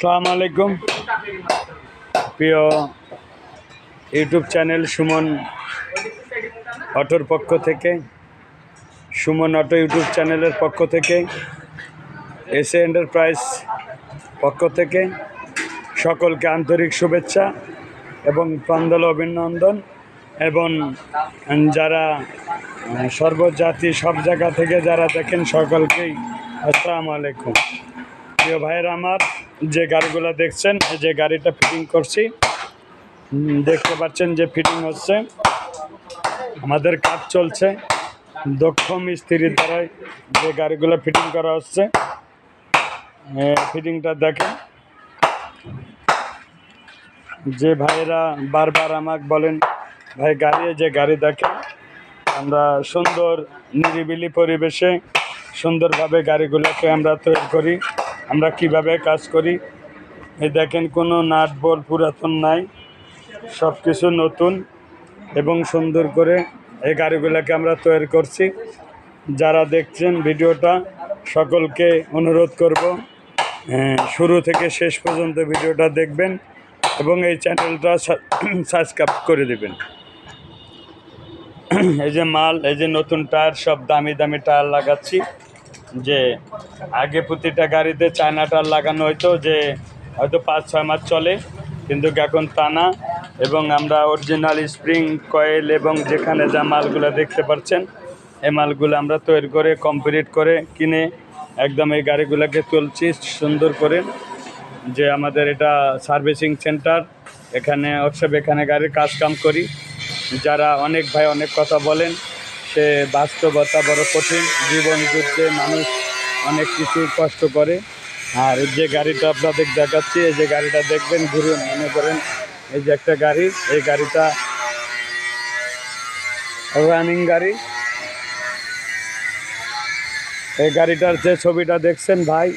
সালাম আলাইকুম। প্রিয় ইউটিউব চ্যানেল সুমন অটোর পক্ষ থেকে, সুমন অটো ইউটিউব চ্যানেলের পক্ষ থেকে এসে এন্টারপ্রাইজ পক্ষ থেকে সকলকে আন্তরিক শুভেচ্ছা এবং প্রান্দল অভিনন্দন এবং যারা সর্বজাতি সব জায়গা থেকে যারা দেখেন সকলকেই আসসালামু আলাইকুম। প্রিয় ভাইয়েরা আমার যে গাড়িগুলো দেখছেন যে গাড়িটা ফিটিং করছি। দেখতে পাচ্ছেন যে ফিটিং হচ্ছে। আমাদের কাজ চলছে। দক্ষ মিস্ত্রির দ্বারাই যে গাড়িগুলো ফিটিং করা হচ্ছে। ফিটিংটা দেখেন। যে ভাইরা বারবার আমাকে বলেন, ভাই, গাড়ি যে গাড়ি দেখেন, আমরা সুন্দর নিরিবিলি পরিবেশে সুন্দরভাবে গাড়িগুলোকে আমরা তৈরি করি। আমরা কীভাবে কাজ করি? এই দেখেন, কোনো নাট বল পুরাতন নাই সব কিছু নতুন এবং সুন্দর করে এই গাড়িগুলোকে আমরা তৈরি করছি। যারা দেখছেন ভিডিওটা, সকলকে অনুরোধ করব শুরু থেকে শেষ পর্যন্ত ভিডিওটা দেখবেন এবং এই চ্যানেলটা সাবস্ক্রাইব করে দেবেন। এই যে মাল, এই যে নতুন টায়ার, সব দামি দামি টায়ার লাগাচ্ছি। যে আগে প্রতিটা গাড়িতে চায়না টায়ার লাগানো হতো যে হয়তো পাঁচ, ছয় মাস চলে, কিন্তু এখন তা না। এবং আমরা অরিজিনাল স্প্রিং কয়েল এবং যেখানে যা মালগুলো দেখতে পাচ্ছেন, এই মালগুলো আমরা তৈরি করে কমপ্লিট করে কিনে একদম এই গাড়িগুলোকে তুলছি সুন্দর করে। যে আমাদের এটা সার্ভিসিং সেন্টার এখানে হোয়াটসঅ্যাপ এখানে গাড়ির কাজ কাম করি। যারা অনেক ভাই অনেক কথা বলেন সে বাস্তবতা বড় কঠিন। জীবন যুদ্ধে মানুষ অনেক কিছু কষ্ট করে। আর যে গাড়িটা আপনাদের দেখাচ্ছি, এই যে গাড়িটা দেখবেন ঘুরে মনে করেন, এই যে একটা গাড়ি, এই গাড়িটা রানিং গাড়ি। এই গাড়িটার যে ছবিটা দেখছেন ভাই,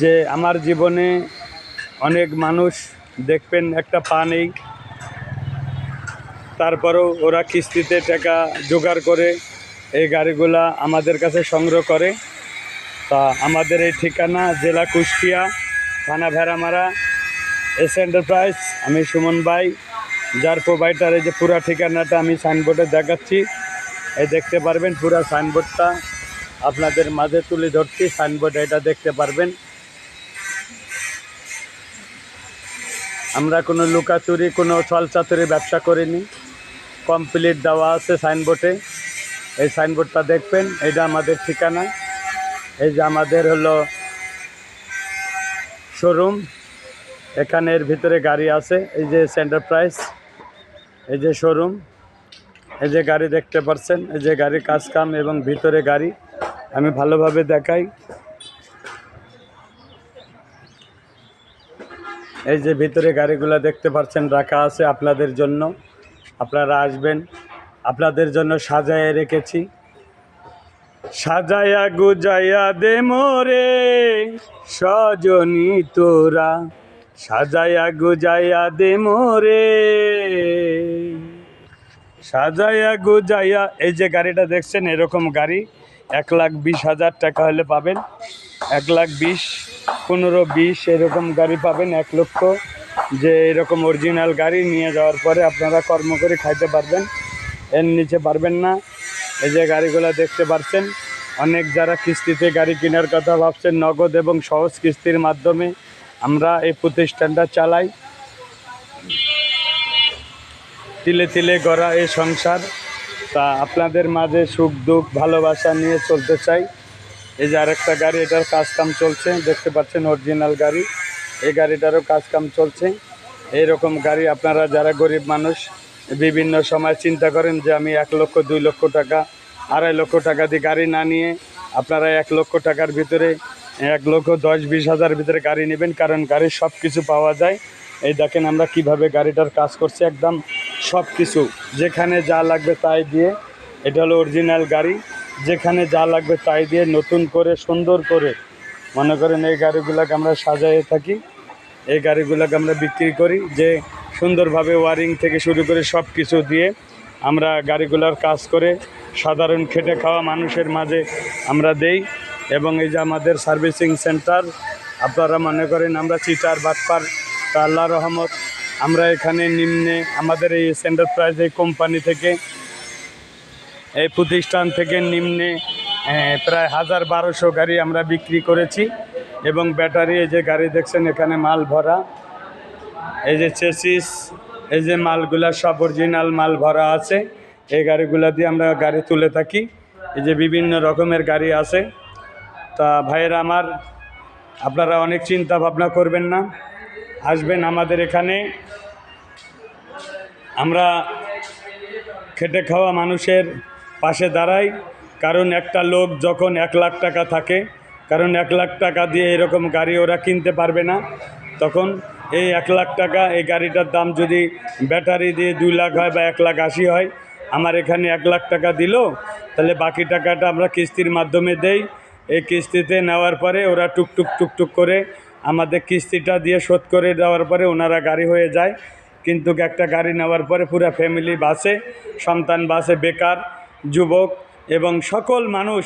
যে আমার জীবনে অনেক মানুষ দেখবেন, একটা পা নেই। তারপরেও ওরা কিস্তিতে টাকা জোগাড় করে এই গাড়িগুলা আমাদের কাছে সংগ্রহ করে। তা আমাদের এই ঠিকানা জেলা কুষ্টিয়া, থানা ভেড়ামারা, এস এন্টারপ্রাইজ, আমি সুমন ভাই, যার প্রোভাইডার এই যে পুরা ঠিকানাটা আমি সাইনবোর্ডে দেখাচ্ছি। এই দেখতে পারবেন পুরা সাইনবোর্ডটা আপনাদের মাঝে তুলে ধরছি সাইনবোর্ডে এটা দেখতে পারবেন। আমরা কোনো লুকাচুরি, কোনো ছলচাতুরি ব্যবসা করিনি। কমপ্লিট দেওয়া আছে সাইনবোর্ডে এই সাইনবোর্ডটা দেখবেন, এটা আমাদের ঠিকানা। এই যে আমাদের হলো শোরুম এখানের ভিতরে গাড়ি আছে, এই যে সেন্টার প্রাইস এই যে শোরুম এই যে গাড়ি দেখতে পাচ্ছেন এই যে গাড়ির কাজ কাম এবং ভিতরে গাড়ি। আমি ভালোভাবে দেখাই। এই যে ভিতরে গাড়িগুলো দেখতে পাচ্ছেন রাখা আছে আপনাদের জন্য। আপনারা আসবেন। আপনাদের জন্য সাজায় রেখেছি। সাজায়া গুজায়া দে মোরে, সজনী তোরা। সাজায়া গুজায়া দে মোরে। সাজায়া গুজায়া, এই যে গাড়িটা দেখছেন, এরকম গাড়ি। এক লাখ বিশ হাজার টাকা হলে পাবেন। এক লাখ বিশ, পনেরো বিশ, এরকম গাড়ি পাবেন, এক লক্ষ। যে এরকম অরিজিনাল গাড়ি নিয়ে যাওয়ার পরে আপনারা কর্ম করে খাইতে পারবেন। এর নিচে পারবেন না। এই যে গাড়িগুলো দেখতে পারছেন, অনেক যারা কিস্তিতে গাড়ি কেনার কথা ভাবছেন, নগদ এবং সহজ কিস্তির মাধ্যমে আমরা এই প্রতিষ্ঠানটা চালাই। তিলে তিলে গড়া এই সংসার, তা আপনাদের মাঝে সুখ দুঃখ ভালোবাসা নিয়ে চলতে চাই। এই যে আরেকটা গাড়ি, এটার কাজ কাম চলছে। দেখতে পাচ্ছেন অরিজিনাল গাড়ি। এই গাড়িটারও কাজ কাম চলছে। এইরকম গাড়ি আপনারা যারা গরিব মানুষ, বিভিন্ন সময় চিন্তা করেন যে আমি এক লক্ষ, দুই লক্ষ টাকা, আড়াই লক্ষ টাকা দিয়ে গাড়ি না নিয়ে আপনারা এক লক্ষ টাকার ভিতরে, এক লক্ষ, দশ, বিশ হাজার ভিতরে গাড়ি নেবেন, কারণ গাড়ির সব কিছু পাওয়া যায়। এই দেখেন আমরা কীভাবে গাড়িটার কাজ করছি, একদম সব কিছু যেখানে যা লাগবে তাই দিয়ে, এটা হলো অরিজিনাল গাড়ি। যেখানে যা লাগবে তাই দিয়ে নতুন করে, সুন্দর করে মনে করেন এই গাড়িগুলোকে আমরা সাজাইয়ে থাকি, এই গাড়িগুলোকে আমরা বিক্রি করি, যে সুন্দরভাবে ওয়ারিং থেকে শুরু করে সব কিছু দিয়ে আমরা গাড়িগুলোর কাজ করে সাধারণ খেটে খাওয়া মানুষের মাঝে আমরা দেই এবং এই যে আমাদের সার্ভিসিং সেন্টার, আপনারা মনে করেন আমরা চিটার, বাটপার, তা আল্লাহ রহমত, আমরা এখানে নিম্নে আমাদের এই সেন্টার প্রাইজ এই কোম্পানি থেকে, এই প্রতিষ্ঠান থেকে নিম্নে প্রায় হাজার বারোশো গাড়ি আমরা বিক্রি করেছি এবং ব্যাটারি এই যে গাড়ি দেখছেন, এখানে মাল ভরা। এই যে চেসিস, এই যে মালগুলা সব অরিজিনাল মাল ভরা আছে। এই গাড়িগুলা দিয়ে আমরা গাড়ি তুলে থাকি। এই যে বিভিন্ন রকমের গাড়ি আছে। তা ভাইয়েরা আমার, আপনারা অনেক চিন্তা ভাবনা করবেন না। আসবেন আমাদের এখানে। আমরা খেটে খাওয়া মানুষের পাশে দাঁড়াই। কারণ একটা লোক যখন এক লাখ টাকা থাকে, কারণ এক লাখ টাকা দিয়ে এরকম গাড়ি ওরা কিনতে পারবে না, তখন এই এক লাখ টাকা, এই গাড়িটার দাম যদি ব্যাটারি দিয়ে দুই লাখ হয় বা এক লাখ আশি হয়, আমার এখানে এক লাখ টাকা দিল, তাহলে বাকি টাকাটা আমরা কিস্তির মাধ্যমে দেই। এই কিস্তিতে নেওয়ার পরে ওরা টুকটুক টুকটুক করে আমাদের কিস্তিটা দিয়ে শোধ করে দেওয়ার পরে ওনারা গাড়ি হয়ে যায়। কিন্তু একটা গাড়ি নেওয়ার পরে পুরো ফ্যামিলি বাসে সন্তান বাসে বেকার, যুবক এবং সকল মানুষ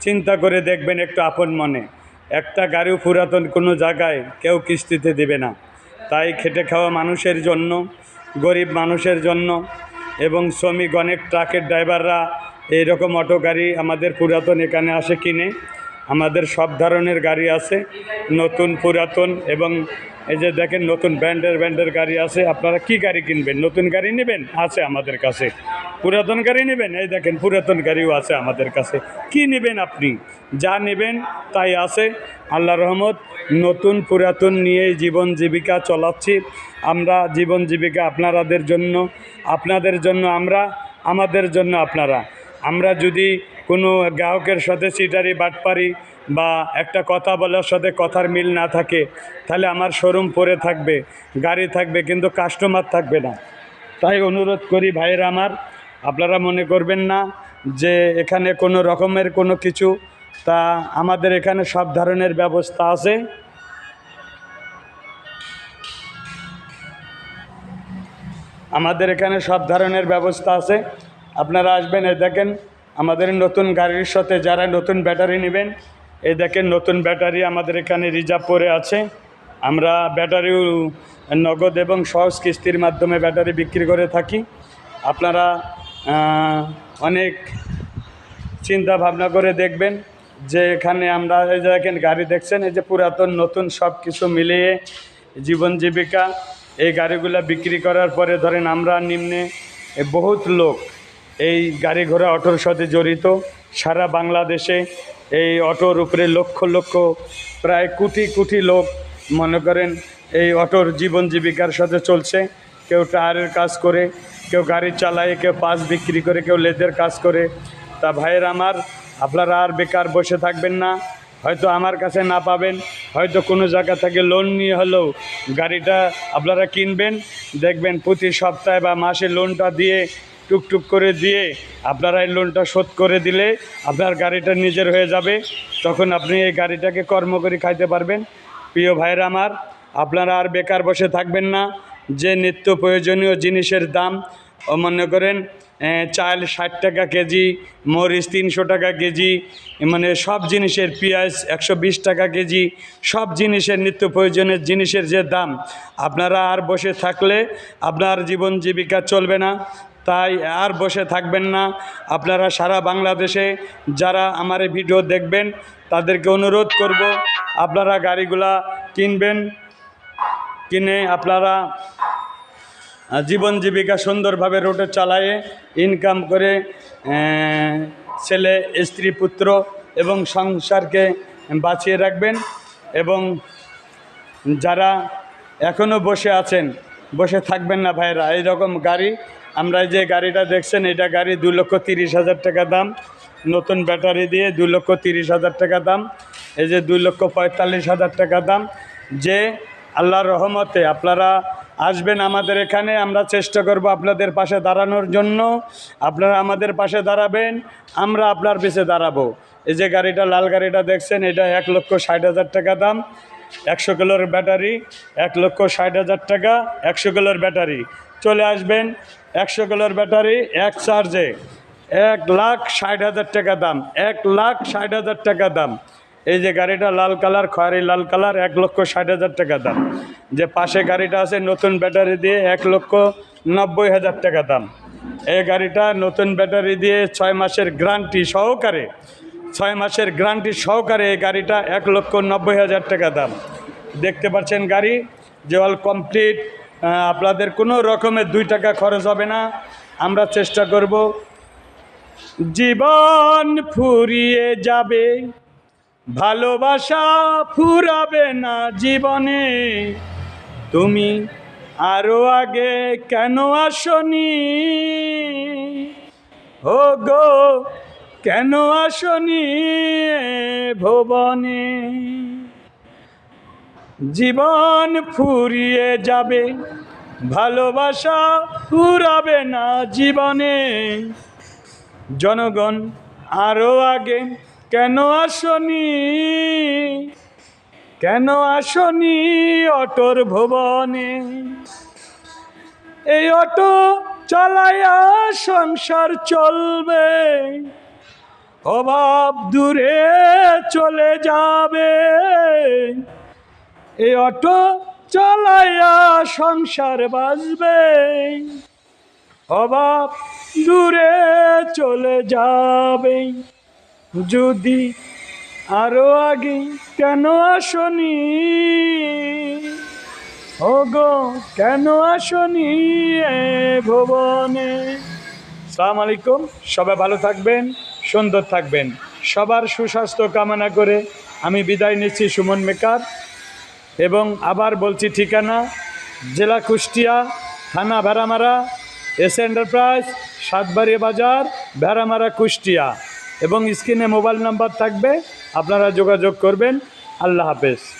চিন্তা করে দেখবেন একটু আপন মনে। একটা গাড়িও পুরাতন কোনো জায়গায় কেউ কিস্তিতে দেবে না। তাই খেটে খাওয়া মানুষের জন্য, গরিব মানুষের জন্য এবং শ্রমিক, অনেক ট্রাকের ড্রাইভাররা এইরকম অটো গাড়ি আমাদের পুরাতন এখানে আসে কিনে। আমাদের সব ধরনের গাড়ি আছে, নতুন পুরাতন এবং এই যে দেখেন নতুন ব্র্যান্ডের ব্র্যান্ডের গাড়ি আছে। আপনারা কি গাড়ি কিনবেন? নতুন গাড়ি নেবেন? আছে আমাদের কাছে। পুরাতন গাড়ি নেবেন? এই দেখেন পুরাতন গাড়িও আছে আমাদের কাছে। কি নেবেন আপনি? যা নেবেন তাই আছে। আল্লাহ রহমত, নতুন পুরাতন নিয়ে জীবন জীবিকা চলাচ্ছি। আমরা জীবন জীবিকা আপনাদের জন্য আপনাদের জন্য আমরা, আমাদের জন্য আপনারা। আমরা যদি কোনো গ্রাহকের সাথে সিটারি, বাটপারি বা একটা কথা বলার সাথে কথার মিল না থাকে, তাহলে আমার শোরুম পরে থাকবে, গাড়ি থাকবে, কিন্তু কাস্টমার থাকবে না। তাই অনুরোধ করি ভাইয়েরা আমার, আপনারা মনে করবেন না যে এখানে কোনো রকমের কোনো কিছু, তা আমাদের এখানে সব ধরনের ব্যবস্থা আছে। আমাদের এখানে সব ধরনের ব্যবস্থা আছে। আপনারা আসবেন, এ দেখেন আমাদের নতুন গাড়ির সাথে যারা নতুন ব্যাটারি নেবেন, এই দেখেন নতুন ব্যাটারি আমাদের এখানে রিজার্ভ পরে আছে। আমরা ব্যাটারিও নগদ এবং সহজ কিস্তির মাধ্যমে ব্যাটারি বিক্রি করে থাকি। আপনারা অনেক চিন্তা ভাবনা করে দেখবেন যে এখানে আমরা এই যে দেখেন গাড়ি দেখছেন, এই যে পুরাতন নতুন সব কিছু মিলিয়ে জীবন জীবিকা, এই গাড়িগুলো বিক্রি করার পরে ধরেন আমরা নিম্নে বহুত লোক এই গাড়ি ঘোড়া অটোর সাথে জড়িত। সারা বাংলাদেশে এই অটোর উপরে লক্ষ লক্ষ, প্রায় কোটি কোটি লোক মনে করেন এই অটোর জীবন জীবিকার সাথে চলছে। কেউ টায়ারের কাজ করে, কেউ গাড়ি চালায়, কেউ পাস বিক্রি করে, কেউ লেদের কাজ করে। তা ভাইয়ের আমার, আপনারা আর বেকার বসে থাকবেন না। হয়তো আমার কাছে না পাবেন, হয়তো কোনো জায়গা থেকে লোন নিয়ে হলেও গাড়িটা আপনারা কিনবেন। দেখবেন প্রতি সপ্তাহে বা মাসে লোনটা দিয়ে টুকটুক করে দিয়ে আপনারা এই লোনটা শোধ করে দিলে আপনার গাড়িটা নিজের হয়ে যাবে। তখন আপনি এই গাড়িটাকে কর্ম করে খাইতে পারবেন। প্রিয় ভাইয়েরা আমার, আপনারা আর বেকার বসে থাকবেন না। যে নিত্য প্রয়োজনীয় জিনিসের দাম মনে করেন চাল ষাট টাকা কেজি, মরিচ তিনশো টাকা কেজি মানে সব জিনিসের পেঁয়াজ একশো বিশ টাকা কেজি, সব জিনিসের নিত্য প্রয়োজনীয় জিনিসের যে দাম, আপনারা আর বসে থাকলে আপনার জীবন জীবিকা চলবে না। তাই আর বসে থাকবেন না। আপনারা সারা বাংলাদেশে যারা আমার এই ভিডিও দেখবেন, তাদেরকে অনুরোধ করব, আপনারা গাড়িগুলা কিনবেন, কিনে আপনারা জীবন জীবিকা সুন্দরভাবে রোডে চালায়ে ইনকাম করে ছেলে, স্ত্রী, পুত্র এবং সংসারকে বাঁচিয়ে রাখবেন এবং যারা এখনও বসে আছেন, বসে থাকবেন না ভাইরা এইরকম গাড়ি আমরা যে গাড়িটা দেখছেন, এটা গাড়ি দু লক্ষ তিরিশ হাজার টাকা দাম। নতুন ব্যাটারি দিয়ে দু লক্ষ তিরিশ হাজার টাকা দাম। এই যে দুই লক্ষ পঁয়তাল্লিশ হাজার টাকা দাম। যে আল্লাহর রহমতে আপনারা আসবেন আমাদের এখানে, আমরা চেষ্টা করব আপনাদের পাশে দাঁড়ানোর জন্য। আপনারা আমাদের পাশে দাঁড়াবেন, আমরা আপনার পিছে দাঁড়াবো। এই যে গাড়িটা, লাল গাড়িটা দেখছেন, এটা এক লক্ষ ষাট হাজার টাকা দাম। একশো কিলোর ব্যাটারি, এক লক্ষ ষাট হাজার টাকা, একশো কিলোর ব্যাটারি। চলে আসবেন একশো কিলোর ব্যাটারি, এক চার্জে। এক লাখ ষাট হাজার টাকা দাম, এক লাখ ষাট হাজার টাকা দাম। এই যে গাড়িটা লাল কালার, খয়েরি লাল কালার, এক লক্ষ ষাট হাজার টাকা দাম। যে পাশে গাড়িটা আছে নতুন ব্যাটারি দিয়ে এক লক্ষ নব্বই হাজার টাকা দাম। এই গাড়িটা নতুন ব্যাটারি দিয়ে ছয় মাসের গ্যারান্টি সহকারে, ছয় মাসের গ্যারান্টি সহকারে এই গাড়িটা এক লক্ষ নব্বই হাজার টাকা দাম। দেখতে পাচ্ছেন গাড়ি যে অল কমপ্লিট। আপনাদের কোনো রকমের দুই টাকা খরচ হবে না। আমরা চেষ্টা করব। জীবন ফুরিয়ে যাবে, ভালোবাসা ফুরাবে না জীবনে। তুমি আরও আগে কেন আসনি? ও গো কেন আসনি ভুবনে? জীবন ফুরিয়ে যাবে, ভালোবাসা ফুরাবে না জীবনে। জনগণ আরও আগে, কেন আসনি? কেন আসনি অটোর ভুবনে? এই অটো চালায়া সংসার চলবে, অভাব দূরে চলে যাবে। এই অটো চালায়া সংসার বাজবে। অভাব দূরে চলে যাবে। যদি আরও আগে কেন আসনি? ও গো কেন আসনি ভুবনে? সালাম আলাইকুম, সবাই ভালো থাকবেন, সুন্দর থাকবেন। সবার সুস্বাস্থ্য কামনা করে আমি বিদায় নিচ্ছি সুমন মেকার। এবং আবার বলছি ঠিকানা, জেলা কুষ্টিয়া, থানা ভেড়ামারা এস এন্টারপ্রাইজ সাতবাড়ি বাজার, ভেড়ামারা কুষ্টিয়া। এবং স্ক্রিনে মোবাইল নাম্বার থাকবে, আপনারা যোগাযোগ করবেন। আল্লাহ হাফেজ।